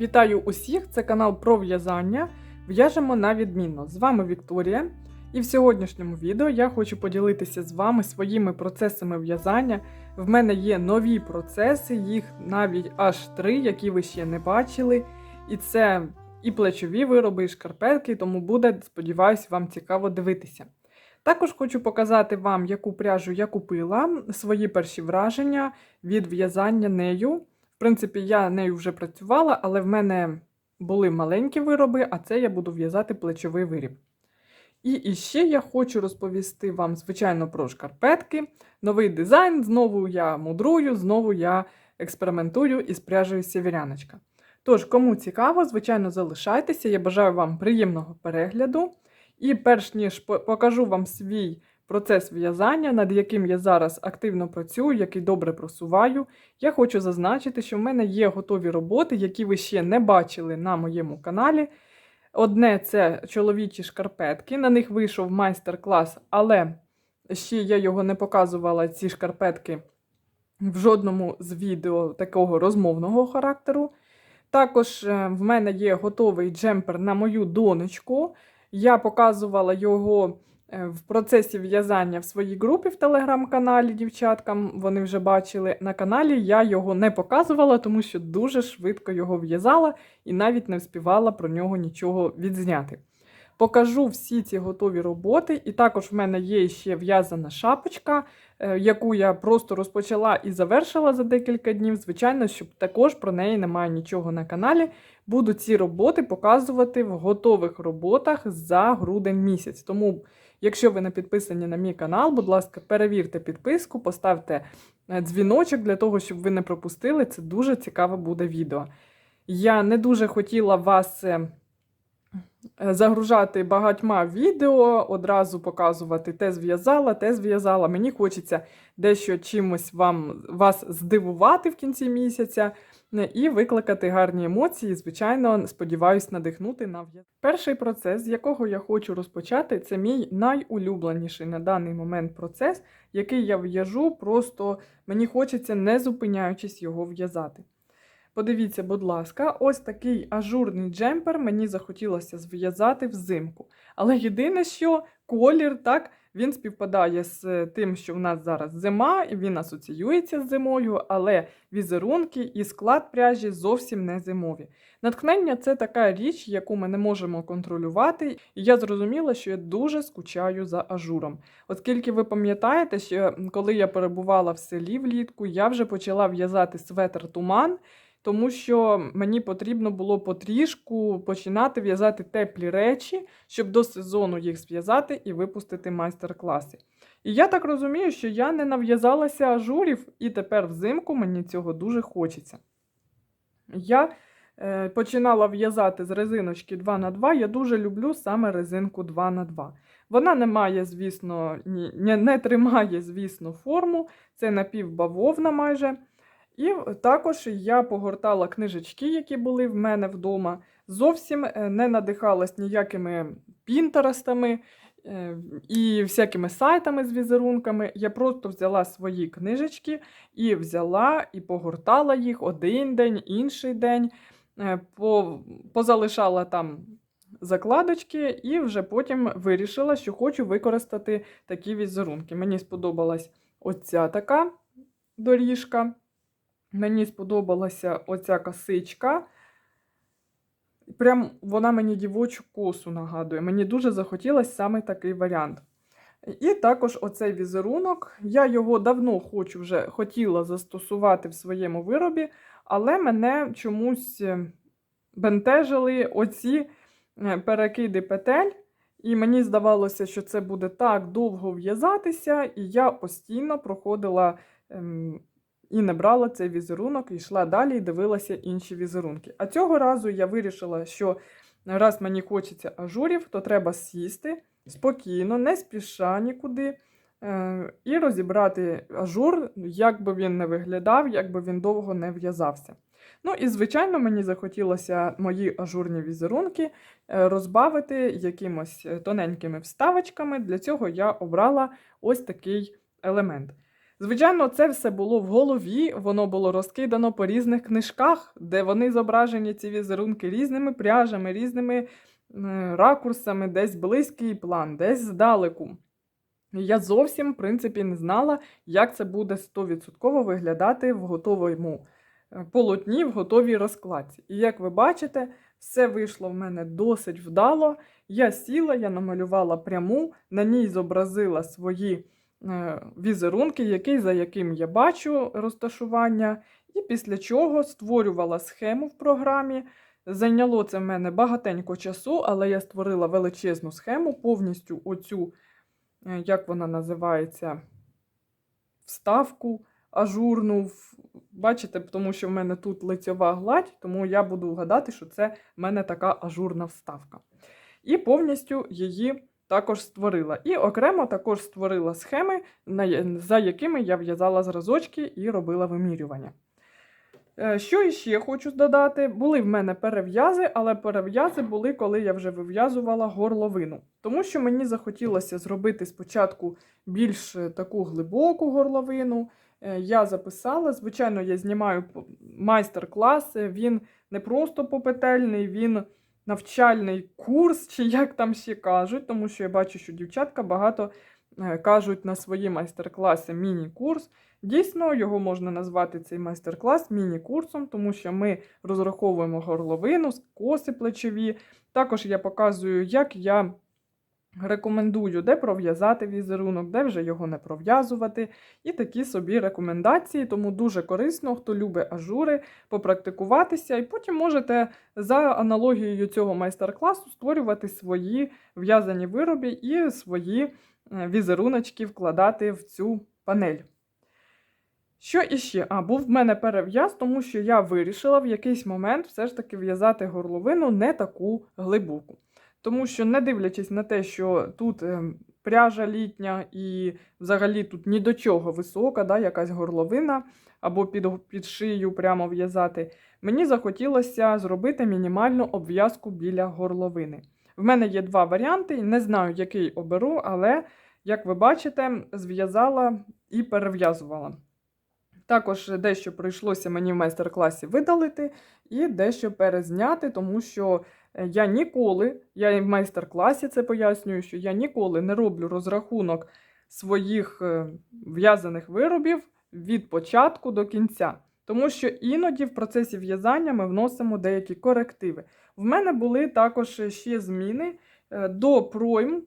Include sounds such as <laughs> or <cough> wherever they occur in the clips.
Вітаю усіх! Це канал про в'язання. В'яжемо на відмінно. З вами Вікторія. І в сьогоднішньому відео я хочу поділитися з вами своїми процесами в'язання. В мене є нові процеси, їх навіть аж три, які ви ще не бачили. І це і плечові вироби, і шкарпетки, тому буде, сподіваюся, вам цікаво дивитися. Також хочу показати вам, яку пряжу я купила, свої перші враження від в'язання нею. В принципі, я нею вже працювала, але в мене були маленькі вироби, а це я буду в'язати плечовий виріб. І іще я хочу розповісти вам, звичайно, про шкарпетки, новий дизайн. Знову я мудрую, знову я експериментую із пряжею сєвєряночка. Тож, кому цікаво, звичайно, залишайтеся. Я бажаю вам приємного перегляду. І перш ніж покажу вам свій процес в'язання, над яким я зараз активно працюю, який добре просуваю, я хочу зазначити, що в мене є готові роботи, які ви ще не бачили на моєму каналі. Одне це чоловічі шкарпетки, на них вийшов майстер-клас, але ще я його не показувала, ці шкарпетки в жодному з відео такого розмовного характеру. Також е, в мене є готовий джемпер на мою донечку. Я показувала його в процесі в'язання в своїй групі в телеграм-каналі дівчаткам. Вони вже бачили на каналі. Я його не показувала, тому що дуже швидко його в'язала і навіть не вспівала про нього нічого відзняти. Покажу всі ці готові роботи, і також в мене є ще в'язана шапочка, е, яку я просто розпочала і завершила за декілька днів. Звичайно, щоб також про неї немає нічого на каналі. Буду ці роботи показувати в готових роботах за грудень місяць. Тому, якщо ви не підписані на мій канал, будь ласка, перевірте підписку, поставте е, дзвіночок для того, щоб ви не пропустили. Це дуже цікаве буде відео. Я не дуже хотіла вас. е, Загружати багатьма відео, одразу показувати те зв'язала, те зв'язала. Мені хочеться дещо чимось вам вас здивувати в кінці місяця і викликати гарні емоції. Звичайно, сподіваюсь, надихнути на в'язання. Перший процес, з якого я хочу розпочати, це мій найулюбленіший на даний момент процес, який я в'яжу, просто мені хочеться, не зупиняючись, його в'язати. Подивіться, будь ласка, ось такий ажурний джемпер мені захотілося зв'язати взимку. Але єдине, що колір, так, він співпадає з тим, що в нас зараз зима, і він асоціюється з зимою, але візерунки і склад пряжі зовсім не зимові. Натхнення це така річ, яку ми не можемо контролювати, і я зрозуміла, що я дуже скучаю за ажуром. Оскільки ви пам'ятаєте, що коли я перебувала в селі влітку, я вже почала в'язати светр туман тому що мені потрібно було потрішку починати в'язати теплі речі, щоб до сезону їх зв'язати і випустити майстер-класи. І я так розумію, що я не нав'язалася ажурів, і тепер взимку мені цього дуже хочеться. Я е, починала в'язати з резиночки 2х2. Я дуже люблю саме резинку 2х2. Вона не має, звісно, ні, не, не тримає, звісно, форму. Це напівбавовна майже. І також я погортала книжечки, які були в мене вдома. Зовсім е, не надихалась ніякими пінтерестами е, і всякими сайтами з візерунками. Я просто взяла свої книжечки і взяла і погортала їх один день, інший день, е, позалишала там закладочки, і вже потім вирішила, що хочу використати такі візерунки. Мені сподобалась оця така доріжка. Мені сподобалася оця косичка. Прям вона мені дівочу косу нагадує. Мені дуже захотілося саме такий варіант. І також оцей візерунок. Я його давно хочу вже хотіла застосувати в своєму виробі, але мене чомусь е, бентежили оці е, перекиди петель. І мені здавалося, що це буде так довго в'язатися, і я постійно проходила. ем, і не брала цей візерунок, і йшла далі і дивилася інші візерунки. А цього разу я вирішила, що раз мені хочеться ажурів, то треба сісти спокійно, не спіша нікуди, е, і розібрати ажур, як би він не виглядав, як би він довго не в'язався. Ну і, звичайно, мені захотілося мої ажурні візерунки е, розбавити якимось тоненькими вставочками. Для цього я обрала ось такий елемент. Звичайно, це все було в голові, воно було розкидано по різних книжках, де вони зображені ці візерунки різними пряжами, різними е, ракурсами, десь близький план, десь здалеку. Я зовсім, в принципі, не знала, як це буде 100% виглядати в готовому е, полотні, в готовій розкладці. І як ви бачите, все вийшло в мене досить вдало. Я сіла, я намалювала пряму, на ній зобразила свої візерунки, який, за яким я бачу розташування, і після чого створювала схему в програмі. Зайняло це в мене багатенько часу, але я створила величезну схему, повністю оцю, е, як вона називається, вставку ажурну. Бачите, тому що в мене тут лицьова гладь, тому я буду вгадати, що це в мене така ажурна вставка. І повністю її також створила. І окремо також створила схеми, за якими я в'язала зразочки і робила вимірювання. Е, Що іще хочу додати? Були в мене перев'язи, але перев'язи були, коли я вже вив'язувала горловину. Тому що мені захотілося зробити спочатку більш е, таку глибоку горловину. Е, Я записала, звичайно, я знімаю майстер-клас. Він не просто попетельний, він навчальний курс, чи як там ще кажуть, тому що я бачу, що дівчатка багато е, кажуть на свої майстер-класи міні-курс. Дійсно, його можна назвати цей майстер-клас міні-курсом, тому що ми розраховуємо горловину, коси плечові. Також я показую, як я рекомендую, де пров'язати візерунок, де вже його не пров'язувати. І такі собі рекомендації. Тому дуже корисно, хто любить ажури, попрактикуватися, і потім можете за аналогією цього майстер-класу створювати свої в'язані вироби і свої е, візеруночки вкладати в цю панель. Що іще? А, був в мене перев'яз, тому що я вирішила в якийсь момент все ж таки в'язати горловину не таку глибоку. Тому що, не дивлячись на те, що тут ем, пряжа літня і взагалі тут ні до чого висока, да, якась горловина або під, під шию прямо в'язати, мені захотілося зробити мінімальну обв'язку біля горловини. В мене є два варіанти, не знаю, який оберу, але, як ви бачите, зв'язала і перев'язувала. Також дещо прийшлося мені в майстер-класі видалити і дещо перезняти, тому що я ніколи, я і в майстер-класі це пояснюю, що я ніколи не роблю розрахунок своїх е, в'язаних виробів від початку до кінця. Тому що іноді в процесі в'язання ми вносимо деякі корективи. В мене були також ще зміни е, до пройм.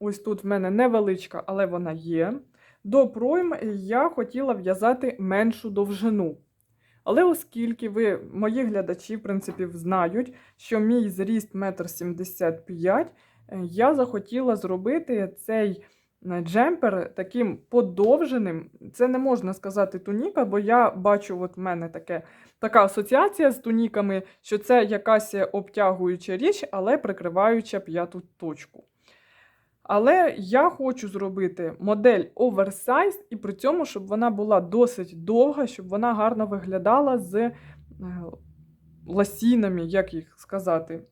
Ось тут в мене невеличка, але вона є. До пройм я хотіла в'язати меншу довжину. Але оскільки ви, мої глядачі, в принципі, знають, що мій зріст 1,75 м, я захотіла зробити цей е, джемпер таким подовженим. Це не можна сказати туніка, бо я бачу, от в мене таке, така асоціація з туніками, що це якась обтягуюча річ, але прикриваюча п'яту точку. Але я хочу зробити модель оверсайз, і при цьому, щоб вона була досить довга, щоб вона гарно виглядала з е, ласінами, як їх сказати,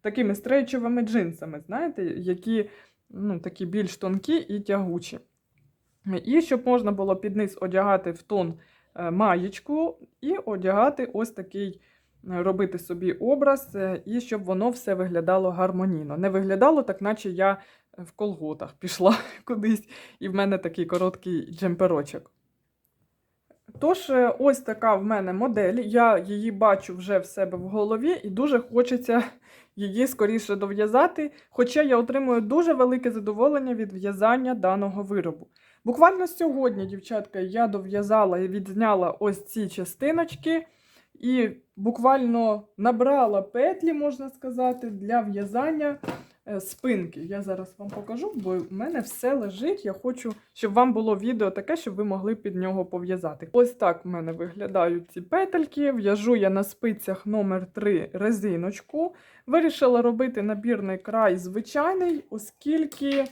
такими стрейчовими джинсами, знаєте, які ну, такі більш тонкі і тягучі. І щоб можна було під низ одягати в тон е, маєчку і одягати ось такий, е, робити собі образ, і щоб воно все виглядало гармонійно. Не виглядало так, наче я в колготах пішла <laughs> кудись, і в мене такий короткий джемперочок. Тож, е, ось така в мене модель. Я її бачу вже в себе в голові, і дуже хочеться <laughs> її скоріше дов'язати. Хоча я отримую дуже велике задоволення від в'язання даного виробу. Буквально сьогодні, дівчатка, я дов'язала і відзняла ось ці частиночки, і буквально набрала петлі, можна сказати, для в'язання спинки. Я зараз вам покажу, бо в мене все лежить. Я хочу, щоб вам було відео таке, щоб ви могли під нього пов'язати. Ось так в мене виглядають ці петельки. В'яжу я на спицях номер 3 резиночку. Вирішила робити набірний край звичайний, оскільки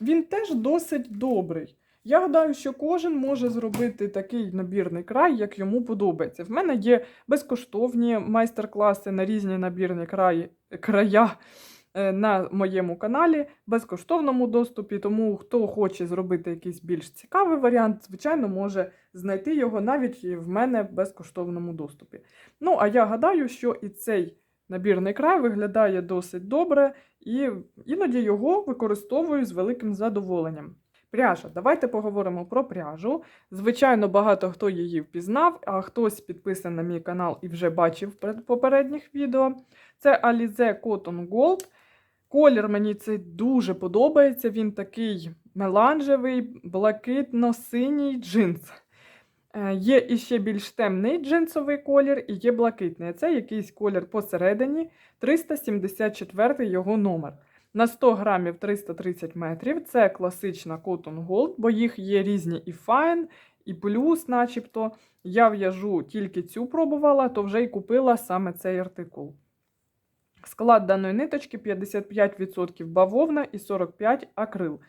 він теж досить добрий. Я гадаю, що кожен може зробити такий набірний край, як йому подобається. В мене є безкоштовні майстер-класи на різні набірні краї, края е, на моєму каналі безкоштовному доступі. Тому хто хоче зробити якийсь більш цікавий варіант, звичайно, може знайти його навіть в мене в безкоштовному доступі. Ну, а я гадаю, що і цей набірний край виглядає досить добре, і іноді його використовую з великим задоволенням. Пряжа. Давайте поговоримо про пряжу. Звичайно, багато хто її впізнав, а хтось підписаний на мій канал і вже бачив пред- попередніх відео. Це Alize Cotton Gold. Колір мені цей дуже подобається. Він такий меланжевий, блакитно-синій джинс. Е, Є іще більш темний джинсовий колір і є блакитний. Це якийсь колір посередині, 374 його номер. На 100 грамів 330 метрів. Це класична Cotton Gold, бо їх є різні і Fine, і плюс, начебто. Я в'яжу тільки цю пробувала, то вже й купила саме цей артикул. Склад даної ниточки 55% бавовна і 45% акрил.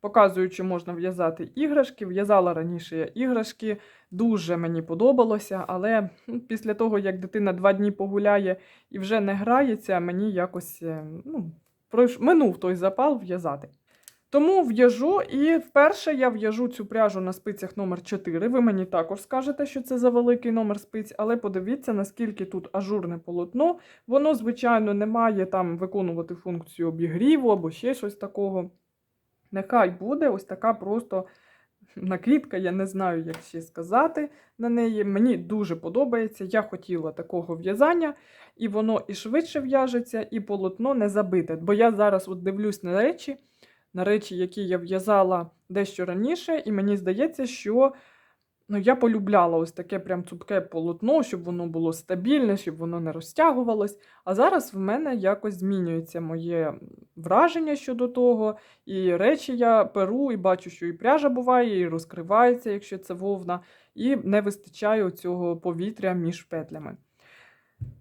Показую, чи можна в'язати іграшки. В'язала раніше я іграшки, дуже мені подобалося, але ну, після того, як дитина два дні погуляє і вже не грається, мені якось е, ну, минув той запал в'язати. Тому в'яжу, і вперше я в'яжу цю пряжу на спицях номер 4. Ви мені також скажете, що це за великий номер спиць, але подивіться, наскільки тут ажурне полотно. Воно, звичайно, не має там виконувати функцію обігріву або ще щось такого. Нехай буде ось така просто накидка, я не знаю, як ще сказати на неї. Мені дуже подобається. Я хотіла такого в'язання, і воно і швидше в'яжеться, і полотно не забите. Бо я зараз от дивлюсь на речі, на речі, які я в'язала дещо раніше, і мені здається, що ну, я полюбляла ось таке прям цупке полотно, щоб воно було стабільне, щоб воно не розтягувалось. А зараз в мене якось змінюється моє враження щодо того. І речі я перу, і бачу, що і пряжа буває, і розкривається, якщо це вовна, і не вистачає цього повітря між петлями.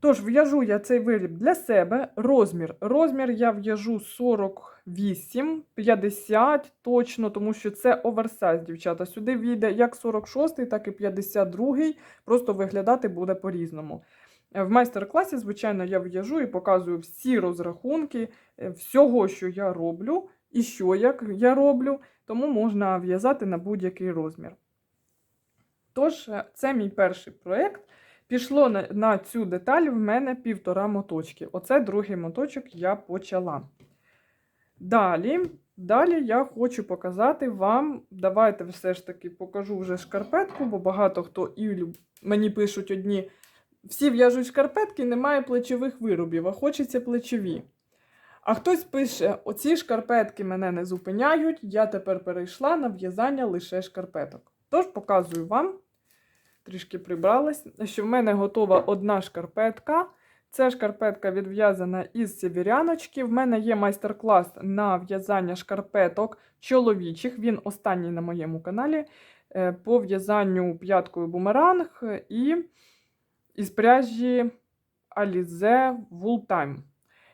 Тож, в'яжу я цей виріб для себе. Розмір. Розмір я в'яжу 48, 50 точно, тому що це оверсайз, дівчата. Сюди війде як 46, так і 52, просто виглядати буде по-різному. Е, В майстер-класі, звичайно, я в'яжу і показую всі розрахунки е, всього, що я роблю, і що як я роблю, тому можна в'язати на будь-який розмір. Тож, е, це мій перший проєкт. Пішло на, на цю деталь в мене півтора моточки. Оце другий моточок я почала. Далі, далі я хочу показати вам. Давайте все ж таки покажу вже шкарпетку, бо багато хто і люб- мені пишуть одні. Всі в'яжуть шкарпетки, немає плечових виробів, а хочеться плечові. А хтось пише: оці шкарпетки мене не зупиняють, я тепер перейшла на в'язання лише шкарпеток. Тож показую вам, трішки прибралась, що в мене готова одна шкарпетка. Це шкарпетка відв'язана із сєвєряночки. В мене є майстер-клас на в'язання шкарпеток чоловічих. Він останній на моєму каналі е, по в'язанню п'яткою бумеранг і із пряжі Alize Wool Time.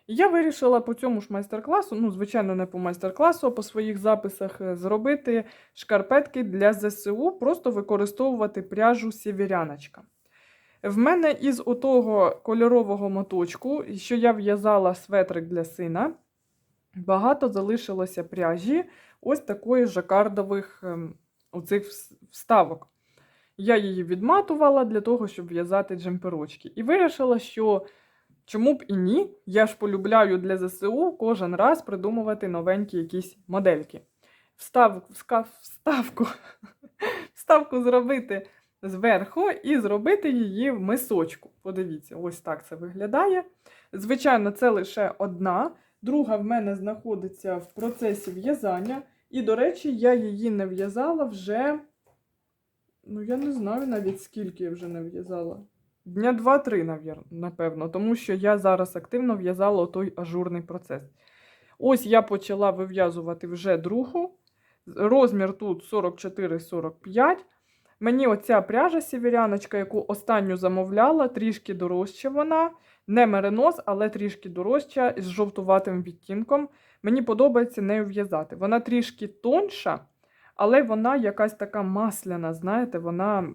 Я вирішила по цьому ж майстер-класу, ну, звичайно, не по майстер-класу, а по своїх записах е, зробити шкарпетки для ЗСУ, просто використовувати пряжу сєвєряночка. В мене із отого кольорового моточку, що я в'язала светрик для сина, багато залишилося пряжі ось такої жакардових ем, оцих вставок. Я її відматувала для того, щоб в'язати джемперочки. І вирішила, що чому б і ні, я ж полюбляю для ЗСУ кожен раз придумувати новенькі якісь модельки. Встав, вска- вставку, <laughs> вставку зробити зверху і зробити її в мисочку. Подивіться, ось так це виглядає. Звичайно, це лише одна. Друга в мене знаходиться в процесі в'язання. І, до речі, я її не в'язала вже. Ну, я не знаю навіть скільки я вже не в'язала. Дня 2-3, напевно, тому що я зараз активно в'язала той ажурний процес. Ось я почала вив'язувати вже другу. Розмір тут 44-45. Мені оця пряжа сіверяночка, яку останню замовляла, трішки дорожча вона. Не меринос, але трішки дорожча з жовтуватим відтінком. Мені подобається нею в'язати. Вона трішки тонша, але вона якась така масляна, знаєте, вона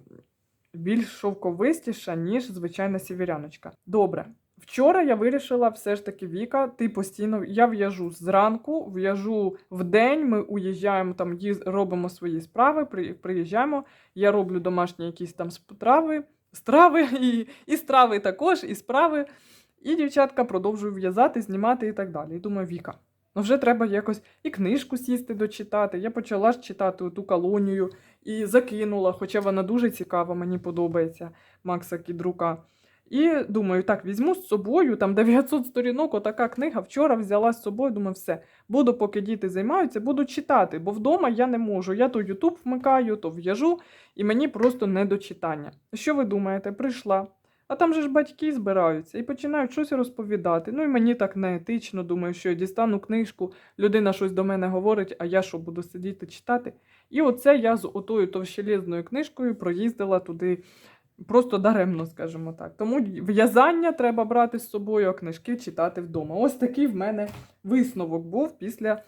більш шовковистіша, ніж звичайна сіверяночка. Добре. Вчора я вирішила все ж таки Віка, ти постійно я в'яжу зранку, в'яжу в день. Ми уїжджаємо там, їз- робимо свої справи, при, приїжджаємо. Я роблю домашні якісь там страви, страви і, і страви також, і справи. І дівчатка продовжую в'язати, знімати і так далі. І думаю, Віка, ну вже треба якось і книжку сісти дочитати. Я почала ж читати ту колонію і закинула, хоча вона дуже цікава, мені подобається Макса Кідрука. І думаю, так, візьму з собою там 900 сторінок, отака книга. Вчора взяла з собою, думаю, все. Буду, поки діти займаються, буду читати, бо вдома я не можу. Я то Ютуб вмикаю, то в'яжу, і мені просто не до читання. Що ви думаєте? Прийшла. А там же ж батьки збираються і починають щось розповідати. Ну і мені так неетично, думаю, що я дістану книжку, людина щось до мене говорить, а я що буду сидіти читати. І оце я з отою товщелезною книжкою проїздила туди просто даремно, скажімо так. Тому в'язання треба брати з собою, а книжки читати вдома. Ось такий в мене висновок був після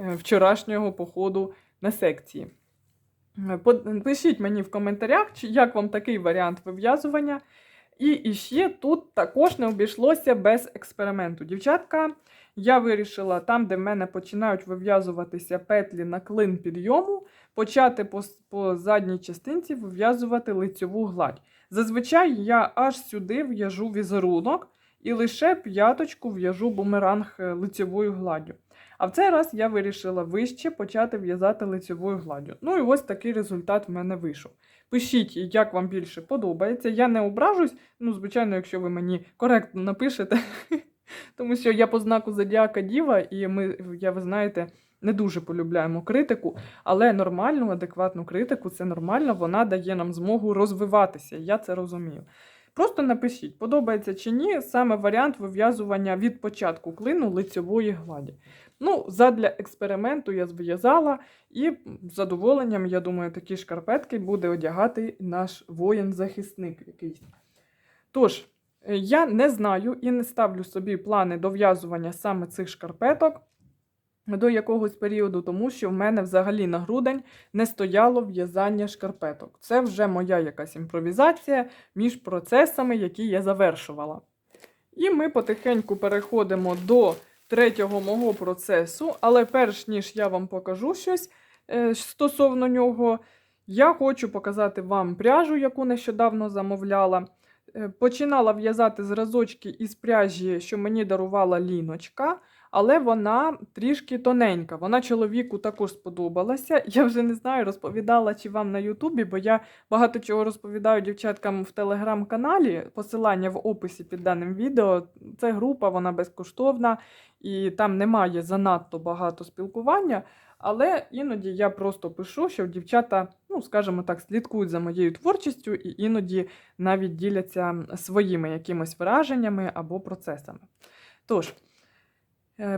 е, вчорашнього походу на секції. Е, Пишіть мені в коментарях, як вам такий варіант вив'язування. І іще тут також не обійшлося без експерименту. Дівчатка, я вирішила там, де в мене починають вив'язуватися петлі на клин підйому, почати по, по задній частинці вив'язувати лицьову гладь. Зазвичай я аж сюди в'яжу візерунок і лише п'яточку в'яжу бумеранг е, лицьовою гладдю. А в цей раз я вирішила вище почати в'язати лицьовою гладдю. Ну і ось такий результат в мене вийшов. Пишіть, як вам більше подобається. Я не ображусь, ну, звичайно, якщо ви мені коректно напишете, <laughs> тому що я по знаку Зодіака Діва, і ми, я, ви знаєте, не дуже полюбляємо критику, але нормальну, адекватну критику це нормально, вона дає нам змогу розвиватися. Я це розумію. Просто напишіть, подобається чи ні, саме варіант вив'язування від початку клину лицьової гладі. Ну, задля експерименту я зв'язала, і з задоволенням, я думаю, такі шкарпетки буде одягати наш воїн-захисник якийсь. Тож, е, я не знаю і не ставлю собі плани до в'язування саме цих шкарпеток до якогось періоду, тому що в мене взагалі на грудень не стояло в'язання шкарпеток. Це вже моя якась імпровізація між процесами, які я завершувала. І ми потихеньку переходимо до третього мого процесу, але перш ніж я вам покажу щось е, стосовно нього, я хочу показати вам пряжу, яку нещодавно замовляла. Е, Починала в'язати зразочки із пряжі, що мені дарувала ліночка, але вона трішки тоненька. Вона чоловіку також сподобалася. <laughs> Я вже не знаю, розповідала чи вам на Ютубі, бо я багато чого розповідаю дівчаткам в телеграм-каналі. Посилання в описі під даним відео. Це група, вона безкоштовна і там немає занадто багато спілкування. Але іноді я просто пишу, що дівчата, ну скажімо так, слідкують за моєю творчістю і іноді навіть діляться своїми якимись враженнями або процесами. Тож,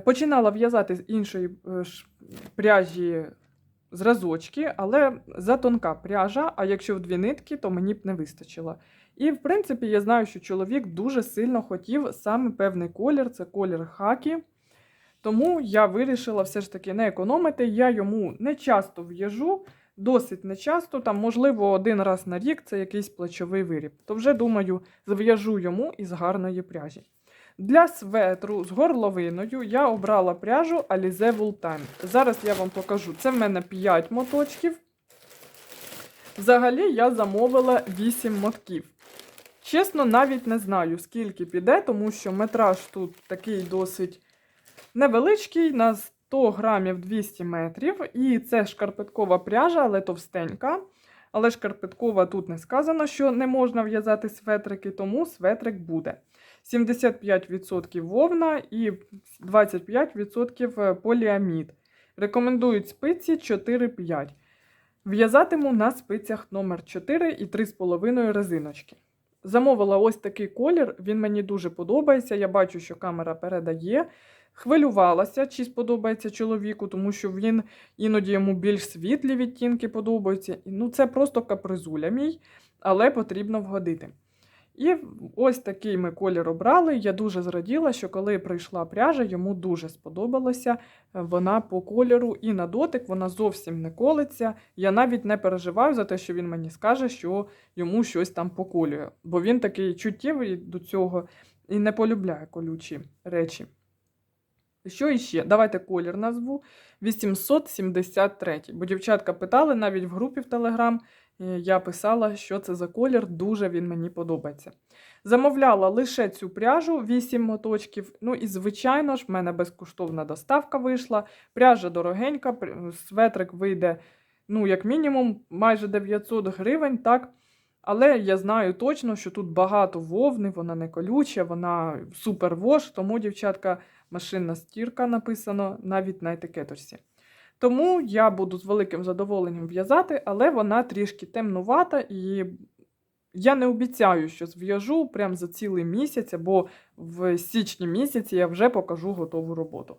починала в'язати з іншої е, пряжі зразочки, але затонка пряжа, а якщо в дві нитки, то мені б не вистачило. І, в принципі, я знаю, що чоловік дуже сильно хотів саме певний колір це колір хакі. Тому я вирішила все ж таки не економити. Я йому не часто в'яжу, досить не часто, там, можливо, один раз на рік це якийсь плечовий виріб. То вже, думаю, зв'яжу йому із гарної пряжі. Для светру з горловиною я обрала пряжу Alize Time. Зараз я вам покажу. Це в мене 5 моточків. Взагалі я замовила 8 мотків. Чесно, навіть не знаю, скільки піде, тому що метраж тут такий досить невеличкий, на 100 грамів 200 метрів. І це шкарпеткова пряжа, але товстенька. Але шкарпеткова тут не сказано, що не можна в'язати светрики, тому светрик буде. 75% вовна і 25% поліамід. Рекомендують спиці 4-5. В'язатиму на спицях номер 4 і 3,5 резиночки. Замовила ось такий колір, він мені дуже подобається. Я бачу, що камера передає. Хвилювалася, чи сподобається чоловіку, тому що він іноді йому більш світлі відтінки подобаються. Ну, це просто капризуля мій, але потрібно вгодити. І ось такий ми колір обрали. Я дуже зраділа, що коли прийшла пряжа, йому дуже сподобалося вона по кольору і на дотик вона зовсім не колиться. Я навіть не переживаю за те, що він мені скаже, що йому щось там поколює. Бо він такий чуттєвий до цього. і не полюбляє колючі речі. Що іще? Давайте колір назву 873. Бо дівчатка питали навіть в групі в Телеграм. Е, Я писала, що це за колір, дуже він мені подобається. Замовляла лише цю пряжу 8 моточків. Ну і, звичайно ж, в мене безкоштовна доставка вийшла. Пряжа дорогенька, светрик вийде, ну, як мінімум, майже 900 гривень, так. Але я знаю точно, що тут багато вовни, вона не колюча, вона супервош, тому, дівчатка, машинна стірка написано навіть на етикеточці. Тому я буду з великим задоволенням в'язати, але вона трішки темнувата, і я не обіцяю, що зв'яжу прямо за цілий місяць, або в січні місяці я вже покажу готову роботу.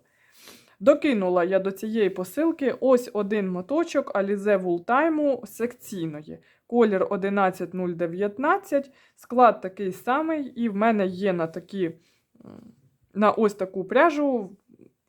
Докинула я до цієї посилки ось один моточок Alize Time секційної. Колір 11019, склад такий самий, і в мене є на такі, на ось таку пряжу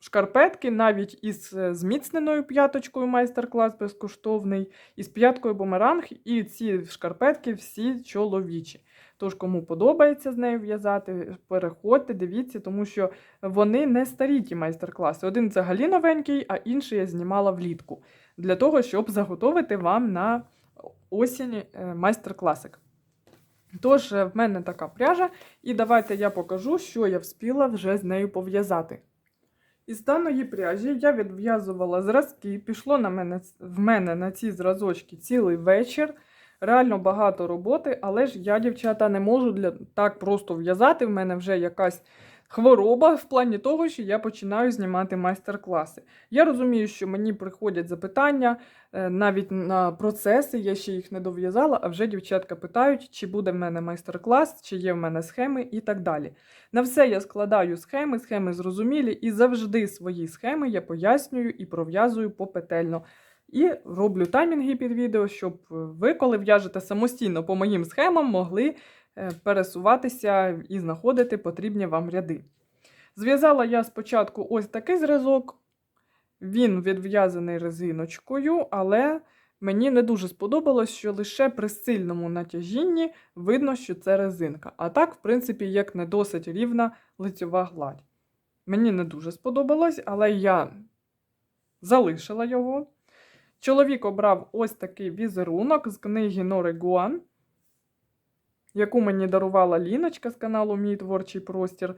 шкарпетки, навіть із е, зміцненою п'яточкою майстер-клас безкоштовний, із п'яткою бумеранг, і ці шкарпетки всі чоловічі. Тож, кому подобається з нею в'язати, переходьте, дивіться, тому що вони не старі ті майстер-класи. Один взагалі новенький, а інший я знімала влітку. Для того, щоб заготовити вам на осінь е, майстер-класик. Тож, е, в мене така пряжа, і давайте я покажу, що я вспіла вже з нею пов'язати. Із даної пряжі я відв'язувала зразки, пішло на мене, в мене на ці зразочки цілий вечір. Реально багато роботи, але ж я, дівчата, не можу для так просто в'язати. В мене вже якась хвороба в плані того, що я починаю знімати майстер-класи. Я розумію, що мені приходять запитання е, навіть на процеси, я ще їх не дов'язала, а вже дівчатка питають, чи буде в мене майстер-клас, чи є в мене схеми і так далі. На все я складаю схеми, схеми зрозумілі, і завжди свої схеми я пояснюю і пров'язую попетельно. І роблю таймінги під відео, щоб ви, коли в'яжете самостійно по моїм схемам, могли пересуватися і знаходити потрібні вам ряди. Зв'язала я спочатку ось такий зразок. Він відв'язаний резиночкою, але мені не дуже сподобалось, що лише при сильному натяжінні видно, що це резинка. А так, в принципі, як не досить рівна лицьова гладь. Мені не дуже сподобалось, але я залишила його. Чоловік обрав ось такий візерунок з книги Нори Гуан, яку мені дарувала Ліночка з каналу Мій творчий простір.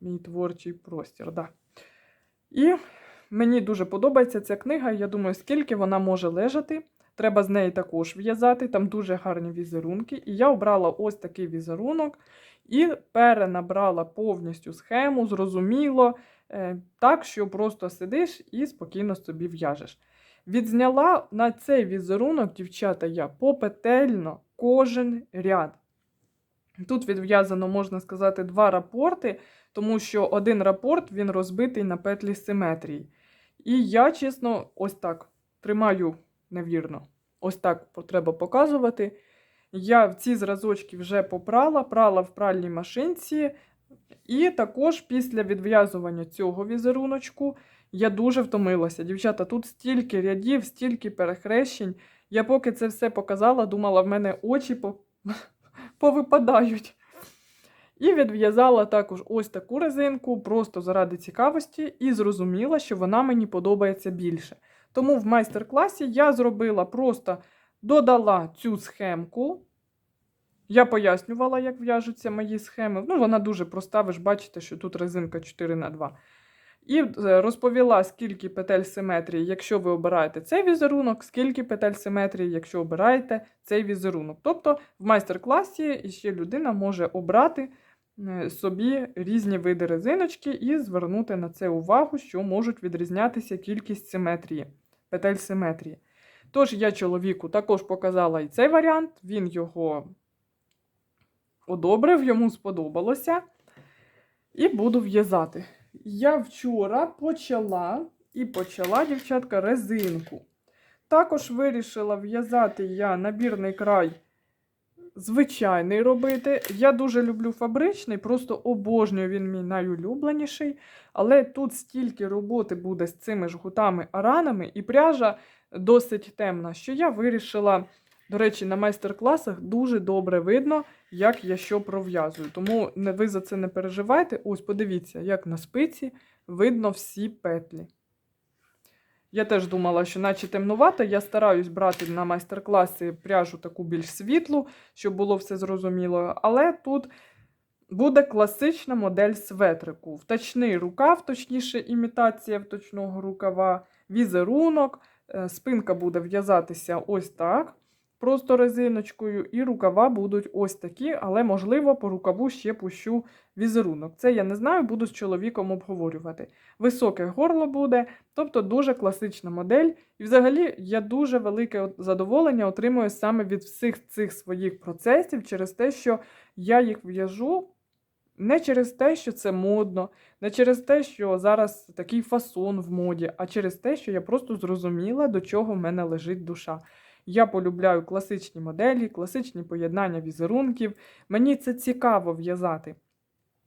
Мій творчий простір, да. І мені дуже подобається ця книга. Я думаю, скільки вона може лежати. Треба з неї також в'язати, там дуже гарні візерунки. І я обрала ось такий візерунок і перенабрала повністю схему, зрозуміло, е, так, що просто сидиш і спокійно собі в'яжеш. Відзняла на цей візерунок, дівчата, я попетельно кожен ряд. Тут відв'язано, можна сказати, два рапорти, тому що один рапорт він розбитий на петлі симетрії. І я, чесно, ось так тримаю невірно. Ось так треба показувати. Я ці зразочки вже попрала, прала в пральній машинці. І також після відв'язування цього візеруночку я дуже втомилася. Дівчата, тут стільки рядів, стільки перехрещень. Я поки це все показала, думала, в мене очі по... <laughs> повипадають. І відв'язала також ось таку резинку, просто заради цікавості, і зрозуміла, що вона мені подобається більше. Тому в майстер-класі я зробила просто додала цю схемку. Я пояснювала, як в'яжуться мої схеми. Ну, вона дуже проста, ви ж бачите, що тут резинка 4 на 2 І е, розповіла, скільки петель симетрії, якщо ви обираєте цей візерунок, скільки петель симетрії, якщо обираєте цей візерунок. Тобто в майстер-класі ще людина може обрати е, собі різні види резиночки і звернути на це увагу, що можуть відрізнятися кількість симетрії, петель симетрії. Тож я чоловіку також показала і цей варіант, він його одобрив, йому сподобалося. І буду в'язати. Я вчора почала і почала, дівчатка, резинку. Також вирішила в'язати я набірний край звичайний робити. Я дуже люблю фабричний, просто обожнюю він мій найулюбленіший. Але тут стільки роботи буде з цими жгутами аранами, і пряжа досить темна, що я вирішила До речі, на майстер-класах дуже добре видно, як я що пров'язую. Тому ви за це не переживайте. Ось подивіться, як на спиці видно всі петлі. Я теж думала, що наче темнувато. Я стараюсь брати на майстер-класи пряжу таку більш світлу, щоб було все зрозуміло. Але тут буде класична модель светрику. Вточний рукав, точніше, імітація вточного рукава, візерунок. Е, Спинка буде в'язатися ось так, просто резиночкою, і рукава будуть ось такі, але, можливо, по рукаву ще пущу візерунок. Це я не знаю, буду з чоловіком обговорювати. Високе горло буде, тобто дуже класична модель. І взагалі я дуже велике задоволення отримую саме від всіх цих своїх процесів через те, що я їх в'яжу. Не через те, що це модно, не через те, що зараз такий фасон в моді, а через те, що я просто зрозуміла, до чого в мене лежить душа. Я полюбляю класичні моделі, класичні поєднання візерунків. Мені це цікаво в'язати.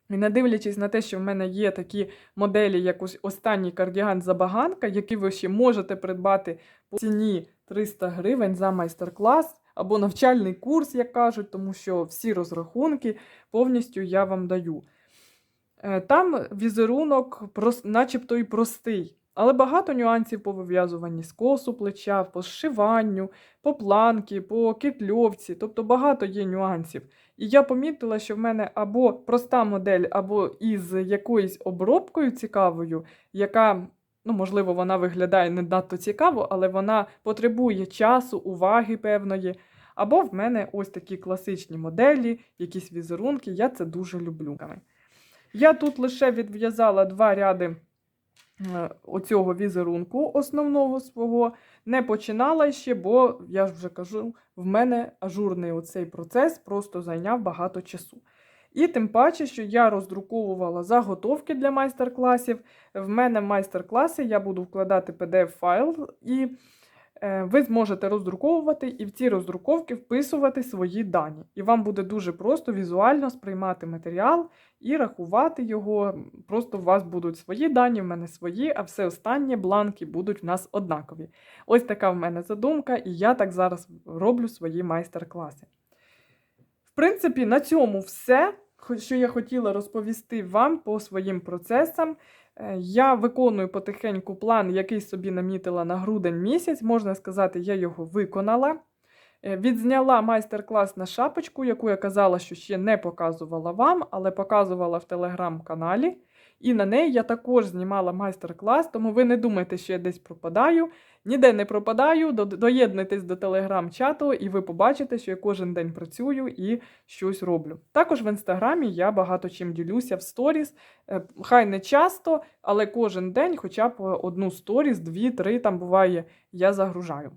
І не дивлячись на те, що в мене є такі моделі, як ось останній кардіган Забаганка, які ви ще можете придбати по ціні 300 гривень за майстер-клас або навчальний курс, як кажуть, тому що всі розрахунки повністю я вам даю. Е, Там візерунок начебто і простий, але багато нюансів по вив'язуванні скосу плеча, по зшиванню, по планки, по китльовці, тобто багато є нюансів. І я помітила, що в мене або проста модель, або із якоюсь обробкою цікавою, яка, ну, можливо, вона виглядає не надто цікаво, але вона потребує часу, уваги певної. Або в мене ось такі класичні моделі, якісь візерунки, я це дуже люблю. Я тут лише відв'язала два ряди оцього візерунку основного свого. Не починала ще, бо я ж вже кажу, в мене ажурний оцей процес просто зайняв багато часу. І тим паче, що я роздруковувала заготовки для майстер-класів. В мене майстер-класи я буду вкладати PDF-файл, і е, ви зможете роздруковувати і в ці роздруковки вписувати свої дані. І вам буде дуже просто візуально сприймати матеріал і рахувати його. Просто у вас будуть свої дані, в мене свої, а все останнє бланки будуть в нас однакові. Ось така в мене задумка, і я так зараз роблю свої майстер-класи. В принципі, на цьому все, що я хотіла розповісти вам по своїм процесам. Е, Я виконую потихеньку план, який собі намітила на грудень місяць. Можна сказати, я його виконала. Е, Відзняла майстер-клас на шапочку, яку я казала, що ще не показувала вам, але показувала в телеграм-каналі. І на неї я також знімала майстер-клас, тому ви не думайте, що я десь пропадаю. Ніде не пропадаю, доєднуйтесь до телеграм-чату, і ви побачите, що я кожен день працюю і щось роблю. Також в інстаграмі я багато чим ділюся в сторіс. Е, Хай не часто, але кожен день, хоча б одну сторіс, дві, три там буває, я загружаю.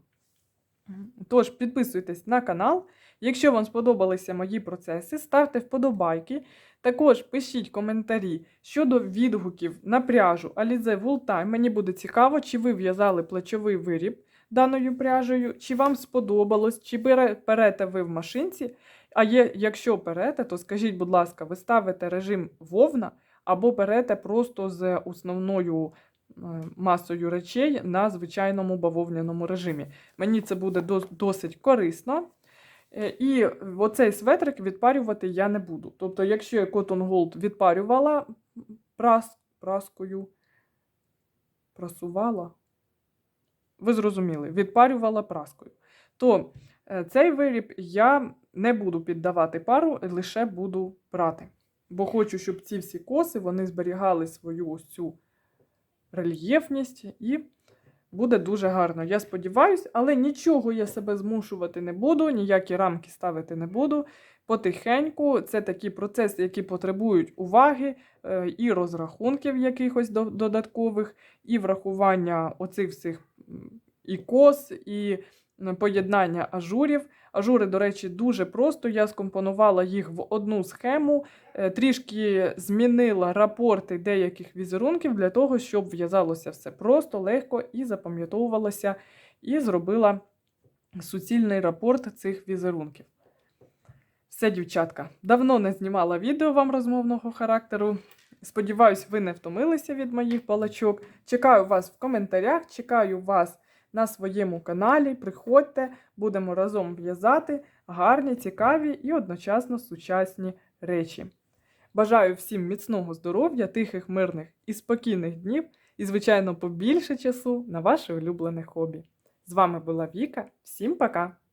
Тож підписуйтесь на канал. Якщо вам сподобалися мої процеси, ставте вподобайки. Також пишіть коментарі щодо відгуків на пряжу Alize Wool Мені буде цікаво, чи ви в'язали плечовий виріб даною пряжею, чи вам сподобалось, чи бере- перете ви в машинці. А є, якщо перете, то скажіть, будь ласка, ви ставите режим вовна або берете просто з основною е, масою речей на звичайному бавовняному режимі. Мені це буде досить корисно. Е, І оцей светрик відпарювати я не буду. Тобто, якщо я Cotton Gold відпарювала прас, праскою, прасувала, ви зрозуміли, відпарювала праскою, то е, цей виріб я не буду піддавати пару, лише буду прати. Бо хочу, щоб ці всі коси вони зберігали свою ось цю рельєфність і буде дуже гарно. Я сподіваюся, але нічого я себе змушувати не буду, ніякі рамки ставити не буду. Потихеньку це такі процеси, які потребують уваги е, і розрахунків якихось до- додаткових, і врахування оцих всіх і кос, і поєднання ажурів. Ажури, до речі, дуже просто. Я скомпонувала їх в одну схему, е, трішки змінила рапорти деяких візерунків для того, щоб в'язалося все просто, легко і запам'ятовувалося, і зробила суцільний рапорт цих візерунків. Все, дівчатка, давно не знімала відео вам розмовного характеру. Сподіваюсь, ви не втомилися від моїх балачок. Чекаю вас в коментарях, чекаю вас на своєму каналі. Приходьте, будемо разом в'язати гарні, цікаві і одночасно сучасні речі. Бажаю всім міцного здоров'я, тихих, мирних і спокійних днів, і, звичайно, побільше часу на ваше улюблене хобі. З вами була Віка. Всім пока!